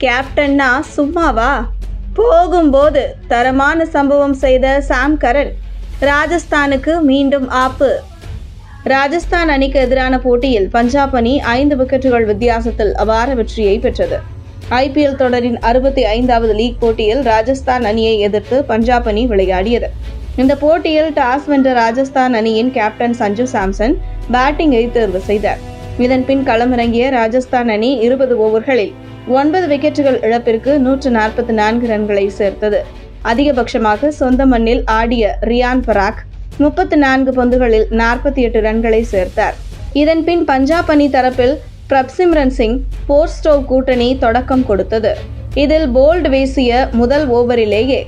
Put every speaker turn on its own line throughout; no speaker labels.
கேப்டன்னா சும்மாவா? போகும்போது தரமான சம்பவம் செய்த சாம் கரன் ராஜஸ்தானுக்கு மீண்டும் ஆப்பு. ராஜஸ்தான் அணிக்கு எதிரான போட்டியில் பஞ்சாப் அணி ஐந்து விக்கெட்டுகள் வித்தியாசத்தில் அபார வெற்றியை பெற்றது. ஐபிஎல் தொடரின் அறுபத்தி ஐந்தாவது லீக் போட்டியில் ராஜஸ்தான் அணியை எதிர்த்து பஞ்சாப் அணி விளையாடியது. இந்த போட்டியில் டாஸ் வென்ற ராஜஸ்தான் அணியின் கேப்டன் சஞ்சு சாம்சன் பேட்டிங்கை தேர்வு செய்தார். இதன்பின் களமிறங்கிய ராஜஸ்தான் அணி இருபது ஓவர்களில் ஒன்பது விக்கெட்டுகள் இழப்பிற்கு நூற்று நாற்பத்தி நான்கு ரன்களை சேர்த்தது. அதிகபட்சமாக சொந்த மண்ணில் ஆடிய ரியான் பராக் முப்பத்தி நான்கு பந்துகளில் நாற்பத்தி எட்டு ரன்களை சேர்த்தார். இதன்பின் பஞ்சாப் அணி தரப்பில் பிரப்சிம்ரன் சிங் போர் ஸ்டோவ் கூட்டணி தொடக்கம் கொடுத்தது. இதில் போல்ட் வீசிய முதல் ஓவரிலேயே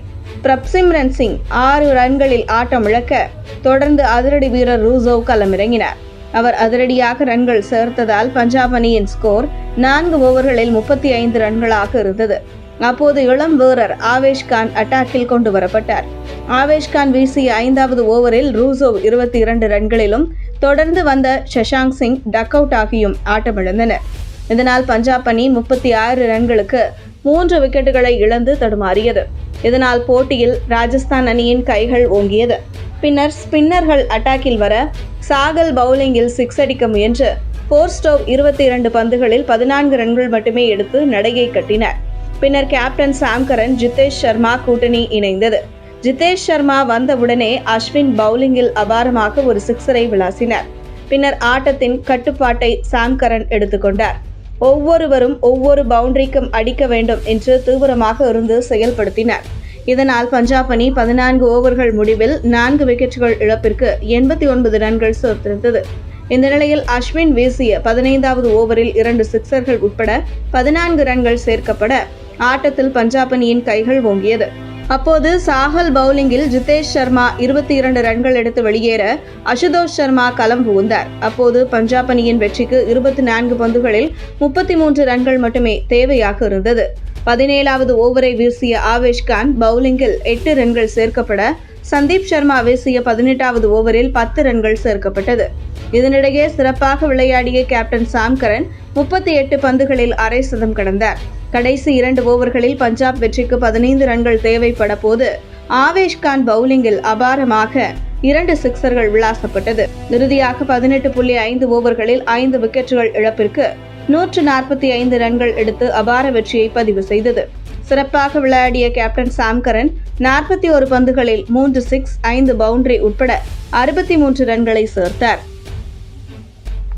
பிரப்சிம்ரன் சிங் ஆறு ரன்களில் ஆட்டமிழக்க தொடர்ந்து அதிரடி வீரர் ரூசோவ் களமிறங்கினார். அவர் அதிரடியாக ரன்கள் சேர்த்ததால் பஞ்சாப் அணியின் ஸ்கோர் நான்கு ஓவர்களில் முப்பத்தி ஐந்து ரன்களாக இருந்தது. அப்போது இளம் வீரர் ஆவேஷ்கான் அட்டாக்கில் கொண்டு வரப்பட்டார். ஆவேஷ்கான் வீசிய ஐந்தாவது ஓவரில் ரூசோவ் இருபத்தி இரண்டு ரன்களிலும் தொடர்ந்து வந்த சஷாங்க் சிங் டக் அவுட் ஆகியும் ஆட்டமிழந்தனர். இதனால் பஞ்சாப் அணி முப்பத்தி ஆறு ரன்களுக்கு மூன்று விக்கெட்டுகளை இழந்து தடுமாறியது. இதனால் போட்டியில் ராஜஸ்தான் அணியின் கைகள் ஓங்கியது. பின்னர் ஸ்பின்னர்கள் அட்டாக்கில் வர சாகல் பவுலிங்கில் சிக்ஸ் அடிக்க முயன்று. போர்ஸ்டோவ் இருபத்தி இரண்டு பந்துகளில் பதினான்கு ரன்கள் மட்டுமே எடுத்து நடையை கட்டினார். பின்னர் கேப்டன் சாம்கரன் ஜிதேஷ் சர்மா கூட்டணி இணைந்தது. ஜிதேஷ் சர்மா வந்தவுடனே அஸ்வின் பவுலிங்கில் அபாரமாக ஒரு சிக்ஸரை விளாசினார். பின்னர் ஆட்டத்தின் கட்டுப்பாட்டை சாம்கரன் எடுத்துக்கொண்டார் ஒவ்வொருவரும் ஒவ்வொரு பவுண்டரிக்கும் அடிக்க வேண்டும் என்று தீவிரமாக இருந்து செயல்படுத்தினார். இதனால் பஞ்சாப் அணி பதினான்கு ஓவர்கள் முடிவில் நான்கு விக்கெட்டுகள் இழப்பிற்கு எண்பத்தி ஒன்பது ரன்கள் சேர்த்திருந்தது இந்த நிலையில் அஸ்வின் வீசிய பதினைந்தாவது ஓவரில் இரண்டு சிக்சர்கள் உட்பட பதினான்கு ரன்கள் சேர்க்கப்பட ஆட்டத்தில் பஞ்சாப் அணியின் கைகள் ஓங்கியது. அப்போது சாகல் பவுலிங்கில் ஜிதேஷ் சர்மா இருபத்தி இரண்டு ரன்கள் எடுத்து வெளியேற அசுதோஷ் சர்மா களம் புகுந்தார். அப்போது பஞ்சாப் அணியின் வெற்றிக்கு இருபத்தி நான்கு பந்துகளில் முப்பத்தி மூன்று ரன்கள் மட்டுமே தேவையாக இருந்தது. பதினேழாவது ஓவரை வீசிய ஆவேஷ் கான் பவுலிங்கில் எட்டு ரன்கள் சேர்க்கப்பட சந்தீப் சர்மா வீசிய பதினெட்டாவது ஓவரில் பத்து ரன்கள் சேர்க்கப்பட்டது. இதனிடையே சிறப்பாக விளையாடிய கேப்டன் சாம்கரன் முப்பத்தி எட்டு பந்துகளில் அரை சதம் கடந்தார். கடைசி இரண்டு ஓவர்களில் பஞ்சாப் வெற்றிக்கு பதினைந்து ரன்கள் தேவைப்பட போது ஆவேஷ் கான் பவுலிங்கில் அபாரமாக இரண்டு சிக்சர்கள் விளாசப்பட்டது. இறுதியாக பதினெட்டு புள்ளி ஐந்து ஓவர்களில் ஐந்து விக்கெட்டுகள் இழப்பிற்கு நூற்று நாற்பத்தி ஐந்து ரன்கள் எடுத்து அபார வெற்றியை பதிவு செய்தது. சிறப்பாக விளையாடிய கேப்டன் சாம்கரன் நாற்பத்தி ஒரு பந்துகளில் மூன்று சிக்ஸ் ஐந்து பவுண்டரி உட்பட அறுபத்தி மூன்று ரன்களை சேர்த்தார்.